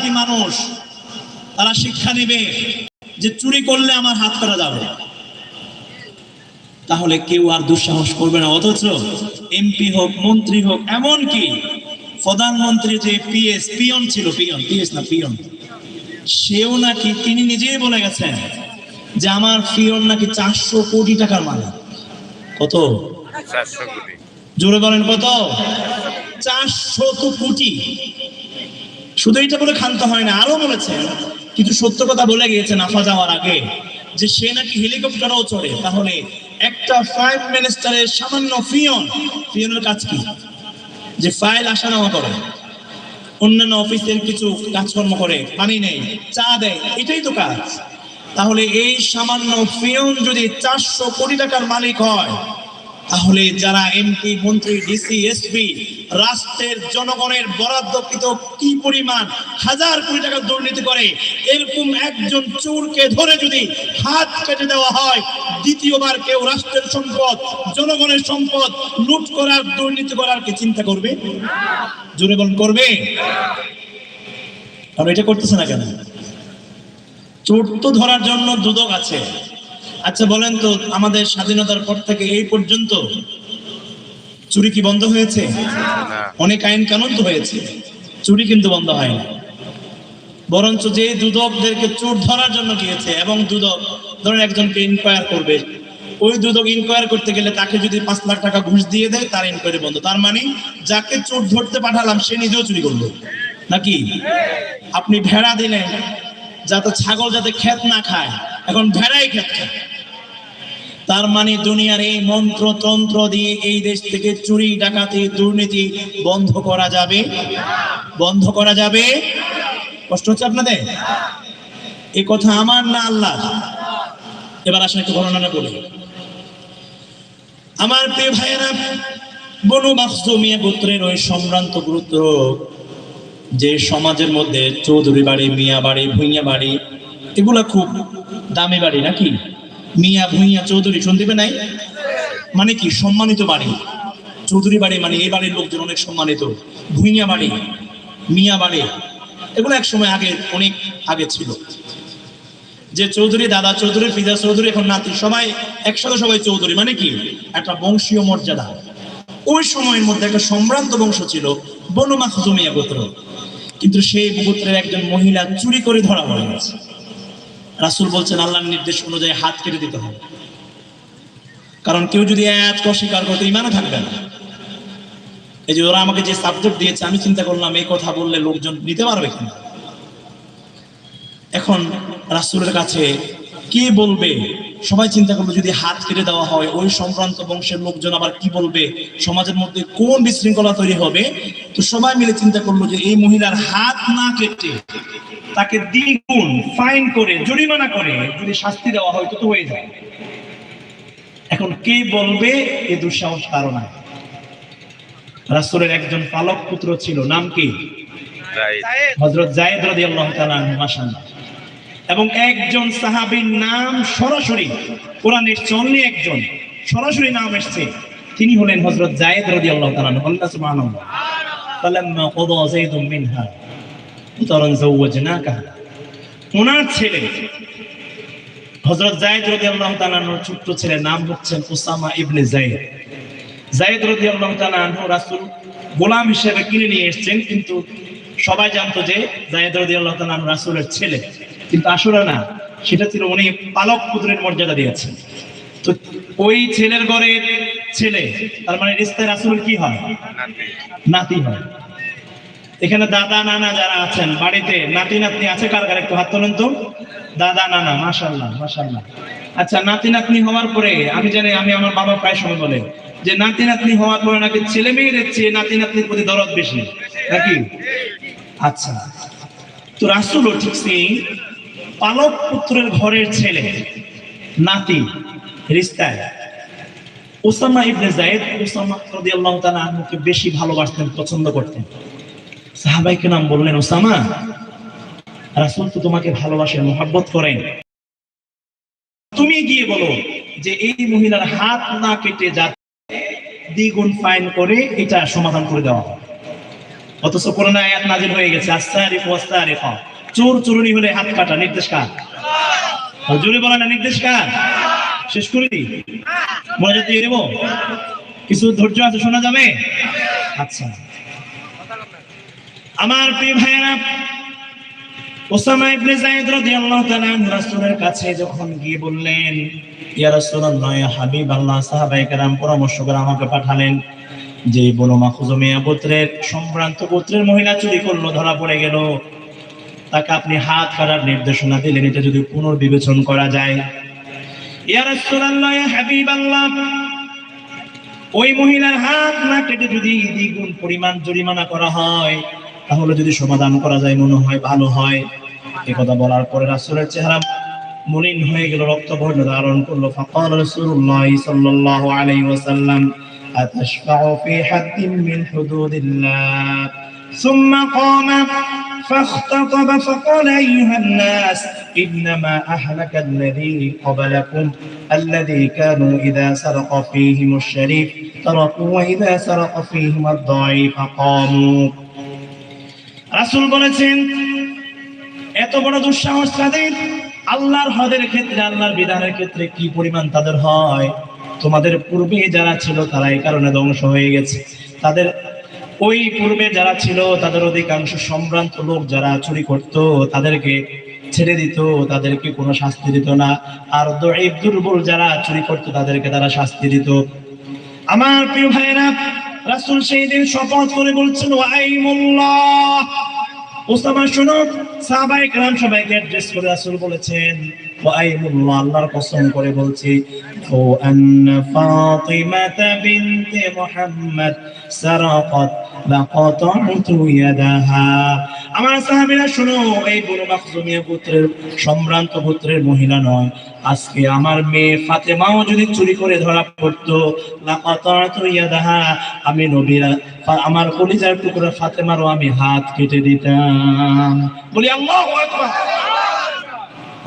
মেধাবী মানুষ তারা শিক্ষা নেবে যে চুরি করলে আমার হাত করা যাবে। তাহলে কেউ আর দুঃসাহস করবে না অথচ এমপি হোক মন্ত্রী হোক এমন কি প্রধানমন্ত্রী যে পিএস পিয়ন ছিল পিয়ন পিএস না পিয়ন সেও নাকি তিনি নিজেই বলে গেছেন যে আমার পিয়ন নাকি চারশো কোটি টাকার মালিক। কত? জোরে বলেন কত? চারশো কোটি। শুধু এটা বলে ক্ষান্ত হয় না, আরও বলেছেন, কিন্তু সত্য কথা বলে গিয়েছে নাফা যাওয়ার আগে, যে সে নাকি হেলিকপ্টারও চড়ে। তাহলে একটা ফাইভ মিনিস্টারের সামান্য ফিয়ন, ফিয়নের কাজ কি? যে ফাইল আসা নেওয়া করে। অন্যান্য অফিসের কিছু কাজকর্ম করে, পানি নেই চা দেয়, এটাই তো কাজ। তাহলে এই সামান্য ফিয়ন যদি চারশো কোটি টাকার মালিক হয় তাহলে যারা এমপি, মন্ত্রী, ডিসি, এসপি, রাষ্ট্রের জনগণের বরাদ্দকৃত কি পরিমাণ? হাজার কোটি টাকা দুর্নীতি করে। এরকম একজন চোরকে ধরে যদি হাত কেটে দেওয়া হয়, দ্বিতীয়বার কেউ রাষ্ট্রের সম্পদ, জনগণের সম্পদ লুট করার, দুর্নীতি করার কি চিন্তা করবে? জনগণ করবে? আর এটা করতেছে না কেন? চোর তো ধরার জন্য দুদক আছে। আচ্ছা বলেন তো আমাদের স্বাধীনতার পর থেকে এই পর্যন্ত চুরি কি বন্ধ হয়েছে? অনেক আইন কানুন তো হয়েছে চুরি কিন্তু বন্ধ হয়নি বরঞ্চ যে দুদকদেরকে চোর ধরার জন্য গিয়েছে এবং দুদক ধরেন একজনকে ইনকোয়ার করবে ওই দুদক ইনকোয়ার করতে গেলে তাকে যদি পাঁচ লাখ টাকা ঘুষ দিয়ে দেয় তার ইনকোয়ারি বন্ধ। তার মানে যাকে চোর ধরতে পাঠালাম সে নিজেও চুরি করল। নাকি? আপনি ভেড়া দিলেন যাতে ছাগল যাতে ক্ষেত না খায়। এখন ভেড়াই ক্ষেত খায়। তার মানে দুনিয়ার এই মন্ত্র তন্ত্র দিয়ে এই দেশ থেকে চুরি, ডাকাতি, দুর্নীতি বন্ধ করা যাবে? বন্ধ করা যাবে? কষ্ট হচ্ছে আপনাদের? এই কথা আমার না আল্লাহ এবার আসলে একটু বর্ণনা বলি। আমার প্রিয় ভাইয়েরা, বনু মাকসুমিয়া গোত্রের ওই সম্ভ্রান্ত গুরুত্ব যে সমাজের মধ্যে চৌধুরী বাড়ি, মিয়া বাড়ি, ভুইয়া বাড়ি, এগুলা খুব দামি বাড়ি নাকি? মিয়া ভুইয়া চৌধুরী পেয়ে নাই? মানে কি? সম্মানিত বাড়ি। চৌধুরী বাড়ি মানে এই বাড়ির লোকজন অনেক সম্মানিত। ভুইয়া বাড়ি, মিয়া বাড়ি। এগুলো এক সময় আগে, অনেক আগে ছিল। যে চৌধুরী দাদা চৌধুরী, ফিজা চৌধুরী, এখন নাতি, সবাই একসাথে সবাই চৌধুরী মানে কি? একটা বংশীয় মর্যাদা। ওই সময়ের মধ্যে একটা সম্ভ্রান্ত বংশ ছিল বনু মাখজুমিয়া গোত্র। কিন্তু সেই গোত্রের একজন মহিলা চুরি করে ধরা পড়ে গেছে। রাসুল বলছেন, আল্লাহর নির্দেশ অনুযায়ী হাত কেটে দিতে হবে। কারণ কেউ যদি এত অস্বীকার করতে ইমানে থাকবে না। এই যে ওরা আমাকে যে সাবজেক্ট দিয়েছে, আমি চিন্তা করলাম, এই কথা বললে লোকজন নিতে পারবে কিনা? এখন রাসুলের কাছে কে বলবে সবাই চিন্তা করল যদি হাত কেটে দেওয়া হয় ওই সম্ভ্রান্ত বংশের লোকজন আবার কি বলবে? সমাজের মধ্যে কোন বিশৃঙ্খলা তৈরি হবে? তো সবাই মিলে চিন্তা করল যে এই মহিলার হাত না কেটে তাকে দ্বিগুণ ফাইন করে জরিমানা করে যদি শাস্তি দেওয়া হয় তো তো হয়ে যায়। এখন কে বলবে? এ দুঃসাহস কারণ রাসুলের একজন পালক পুত্র ছিল নাম কি? হজরত জায়েদ রাদিয়াল্লাহু তাআলা মাশাআল্লাহ। এবং একজন সাহাবীর নাম সরাসরি কোরআন এসছে একজন সরাসরি নাম এসছে। তিনি হলেন হজরত জায়েদ রাদিয়াল্লাহু তাআলা আনহু। আল্লাহ সুবহানাল্লাহ ফালাম্মা ক্বাদা যায়েদ মিনহা। উতারান যাওয়াজনাকা। ওনার ছেলে, হযরত জায়েদ রাদিয়াল্লাহু তাআলা আনহুর ছোট্ট ছেলে নাম হচ্ছেন উসামা ইবনে জায়েদ জায়েদ রাদিয়াল্লাহু তাআলা আনহু রাসূল গোলাম হিসেবে কিনে নিয়ে এসেছেন, কিন্তু সবাই জানতো যে জায়েদ রাদিয়াল্লাহু তাআলা আনহু রাসূলের ছেলে। কিন্তু আসলে না সেটা ছিল উনি পালক পুত্রের মর্যাদা দিয়েছেন। তো ওই ছেলের ঘরের ছেলে তার মানে রিস্তায় রাসূলের কি হয়? নাতি। হয়। এখানে দাদা নানা যারা আছেন বাড়িতে নাতি নাতনি আছে কার কার একটু হাত তোলেন তো। দাদা নানা মাশাল্লাহ মাশাল্লাহ আচ্ছা নাতি নাতনি হওয়ার পরে আমি জানি আমি আমার বাবা প্রায় সময় বলে যে নাতি নাতনি হওয়ার পরে নাকি ছেলে মেয়েদের চেয়ে নাতি নাতনির প্রতি দরদ বেশি নাকি? আচ্ছা। তো রাসুলও ঠিক সেই পালক পুত্রের ঘরের ছেলে, নাতি, রিস্তায়। ওসামা ইবনে জায়েদ ওসামা রাদিয়াল্লাহু তাআলা আনহুকে বেশি ভালোবাসতেন, পছন্দ করতেন। সাহাবাইকে নাম বললেন ওসামা রাসূল তো তোমাকে ভালোবাসেন মোহাব্বত করেন। তুমি গিয়ে বলো যে এই মহিলার হাত না কেটে যাতে দ্বিগুণ ফাইন করে এটা সমাধান করে দেওয়া অথচ কোরআন আয়াত নাজিল হয়ে গেছে আস্তারিফ ওয়াস্তারিফ চোর চুরুনি হলে হাত কাটা, নির্দেশ কার? জোরে বলা না, নির্দেশ কার? শেষ করে দিই। মনোযোগ দিয়ে দেবো? কিছু ধৈর্য আছে, শোনা যাবে? আচ্ছা। আমার প্রিয় ভাইয়েরা, ওসামা ইবনে রাদিয়াল্লাহু তাআলা রাসূলের কাছে যখন গিয়ে বললেন, ইয়া রাসূলুল্লাহ, ইয়া হাবিবাল্লাহ সাহাবায়ে পরামর্শ করে আমাকে পাঠালেন যে বনু মাখুজুমিয়া গোত্রের, সম্ভ্রান্ত গোত্রের মহিলা চুরি করল, ধরা পড়ে গেল। তাকে আপনি হাত কাটার নির্দেশনা দিলেন, এটা যদি পুনর্বিবেচন করা যায়। ওই মহিলার হাত না কেটে যদি দ্বিগুণ পরিমাণ জরিমানা করা হয়, তাহলে যদি সমাধান করা যায়, মনে হয় ভালো হয়। এ কথা বলার পরে রাসূলের চেহারা মলিন হয়ে গেল রক্তবর্ণ ধারণ করল। ফাকাল রাসূলুল্লাহ সাল্লাল্লাহু আলাইহি ওয়াসাল্লাম, আতাশফাউ ফি হাদ্দিন মিন হুদুদিল্লাহ। ثم قام فاختطب فقال أيها الناس إنما أهلك الذي قبلكم الذي كانوا إذا سرق فيهم الشريف تركوا وإذا سرق فيهم الضعيف قاموا রাসূল বলেছেন এত বড় দুঃসাহস তাদের আল্লাহর হদের ক্ষেত্রে আল্লাহর বিধানের ক্ষেত্রে কি পরিমাণ তাদের হয় তোমাদের পূর্বে যারা ছিল তারা এই কারণে ধ্বংস হয়ে গেছে তাদের ওই পূর্বে যারা ছিল, তাদের অধিকাংশ সম্ভ্রান্ত লোক যারা চুরি করত, তাদেরকে ছেড়ে দিত, তাদেরকে কোনো শাস্তি দিত না। আর দরিব দুর্বল যারা চুরি করত, তাদেরকে তারা শাস্তি দিত। আমার প্রিয় ভাইরা রাসূল সেই দিন শপথ করে বলছেন ওসামা শুনুন। সাহাবায়ে কেরাম সবাইকে অ্যাড্রেস করে রাসূল বলেছেন আল্লাহর কসম করে বলছি আমার শুনো, এই গোত্রের সম্ভ্রান্ত গোত্রের মহিলা নয়। আজকে আমার মেয়ে ফাতেমাও যদি চুরি করে ধরা পড়তো লাকাতাতু ইয়াদাহা, আমি নবীরা, আমার কলিজার টুকরা ফাতেমারও আমি হাত কেটে দিতাম। বলি, আল্লাহু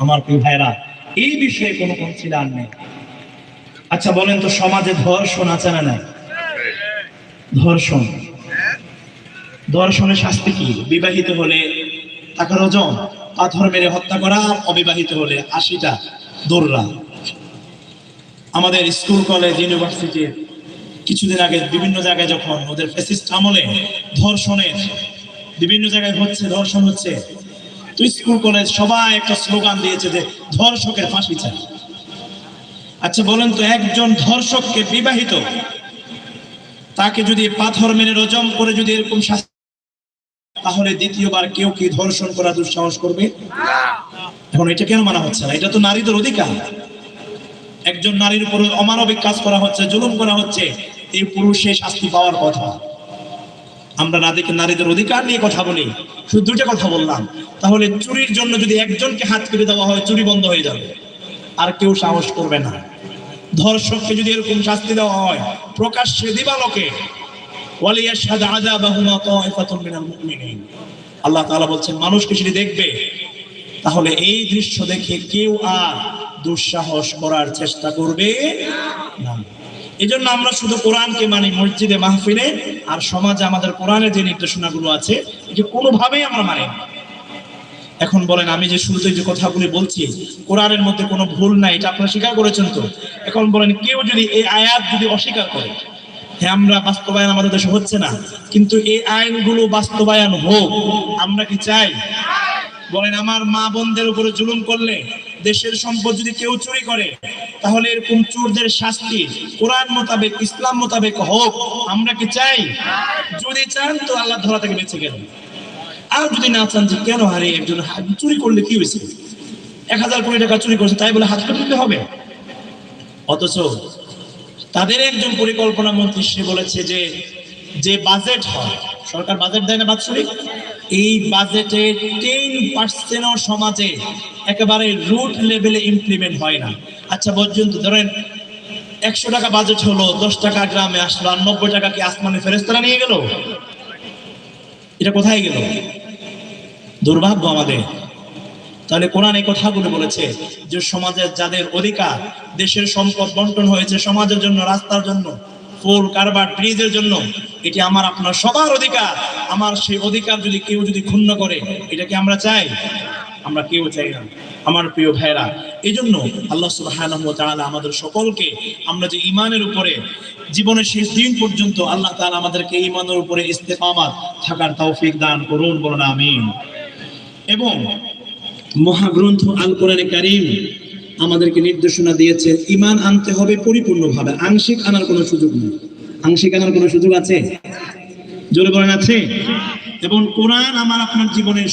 আমার প্রিয় ভাইরা এই বিষয়ে কোনো কনসিডার নেই। আচ্ছা বলেন তো, সমাজে ধর্ষণ আছে না নাই? ধর্ষণ। ধর্ষণের শাস্তি কি? বিবাহিত হলে টাকার ওজন পাথর মেরে হত্যা করা, অবিবাহিত হলে আশিটা দৌড়রা আমাদের স্কুল, কলেজ ইউনিভার্সিটির কিছুদিন আগে বিভিন্ন জায়গায় যখন ওদের ফেসিস্ট আমলে ধর্ষণের, বিভিন্ন জায়গায় হচ্ছে, ধর্ষণ হচ্ছে স্কুল কলেজ সবাই একটা স্লোগান দিয়েছে যে ধর্ষকের ফাঁসি চাই। আচ্ছা বলেন তো একজন ধর্ষককে বিবাহিত, তাকে যদি পাথর মেরে রজম করে যদি এরকম শাস্তি তাহলে দ্বিতীয়বার কেউ কি ধর্ষণ করা দুঃসাহস করবে? এখন এটা কেন মানা হচ্ছে না? এটা তো নারীদের অধিকার। একজন নারীর উপর অমানবিক কাজ করা হচ্ছে, জুলুম করা হচ্ছে, এই পুরুষে শাস্তি পাওয়ার কথা। আমরা নারীকে নারীদের অধিকার নিয়ে কথা বলি, শুধু দুইটা কথা বললাম। তাহলে চুরির জন্য যদি একজনকে হাত কেটে দেওয়া হয়, চুরি বন্ধ হয়ে যাবে। আর কেউ সাহস করবে না। ধর্ষককে যদি এরকম শাস্তি দেওয়া হয়, প্রকাশ্যে দিবালোকে। আল্লাহ তাআলা বলছেন, মানুষকে সেটি দেখবে, তাহলে এই দৃশ্য দেখে কেউ আর দুঃসাহস করার চেষ্টা করবে না। এই জন্য আমরা শুধু কোরআনকে মানি, মসজিদে মাহফিলে আর সমাজে আমাদের কোরআনের যে নির্দেশনাগুলো আছে যে কোনোভাবেই আমরা মানি না। এখন বলেন, আমি যে শুরুতে যে কথাগুলি বলছি, কোরআনের মধ্যে কোনো ভুল নাই, এটা আপনারা স্বীকার করেছেন তো? এখন বলেন, কেউ যদি এই আয়াত যদি অস্বীকার করে হ্যাঁ আমরা বাস্তবায়ন আমাদের দেশে হচ্ছে না, কিন্তু এই আইনগুলো বাস্তবায়ন হোক, আমরা কি চাই? বলেন, আমার মা বোনদের উপরে জুলুম করলে দেশের সম্পদ যদি কেউ চুরি করে, তাহলে এরকম চোরদের শাস্তি কোরআন মোতাবেক, ইসলাম মোতাবেক হোক। আমরা কি চাই? যদি চান তো আল্লাহ ধরা থেকে বেঁচে গেল আর যদি না চান যে কেন হারে একজন চুরি করলে কি হয়েছে? এক হাজার কোটি টাকা চুরি করছে, তাই বলে হাত কেটে দিতে হবে? অথচ তাদের একজন পরিকল্পনা মন্ত্রী সে বলেছে যে যে বাজেট হয়, সরকার বাজেট দেয় না বাৎসরিক? এই বাজেটে টেন পার্সেন্টও সমাজে একেবারে রুট লেভেলে ইমপ্লিমেন্ট হয় না। আচ্ছা পর্যন্ত ধরেন একশো টাকা বাজেট হলো, দশ টাকা গ্রামে আসলো, আর নব্বই টাকা কি আসমানে ফেরেস্তারা নিয়ে গেল? এটা কোথায় গেল? দুর্ভাগ্য আমাদের। তাহলে কোরআন এই কথাগুলো বলেছে যে সমাজের যাদের অধিকার, দেশের সম্পদ বন্টন হয়েছে সমাজের জন্য, রাস্তার জন্য, ফুল, কারবার, ব্রিজের জন্য, এটি আমার, আপনার সবার অধিকার। আমার সেই অধিকার যদি কেউ যদি ক্ষুণ্ণ করে, এটা কি আমরা চাই? আমরা কেউ চাই না, আমার প্রিয় ভাইরা এই জন্য আল্লাহ তাআলা আমাদের সকলকে, আমরা যে ইমানের উপরে জীবনের শেষ দিন পর্যন্ত আল্লাহ তাআলা আমাদেরকে ইমানের উপরে ইস্তেকামাত থাকার তৌফিক দান করুন, বলুন আমিন। এবং মহাগ্রন্থ আল কোরআনে কারিম আমাদেরকে নির্দেশনা দিয়েছেন ইমান আনতে হবে পরিপূর্ণভাবে। আংশিক আনার কোনো সুযোগ নেই। আংশিক আনার কোনো সুযোগ আছে? জোরে বলেন আছে? এবং কোরআন আমার আপনার জীবনের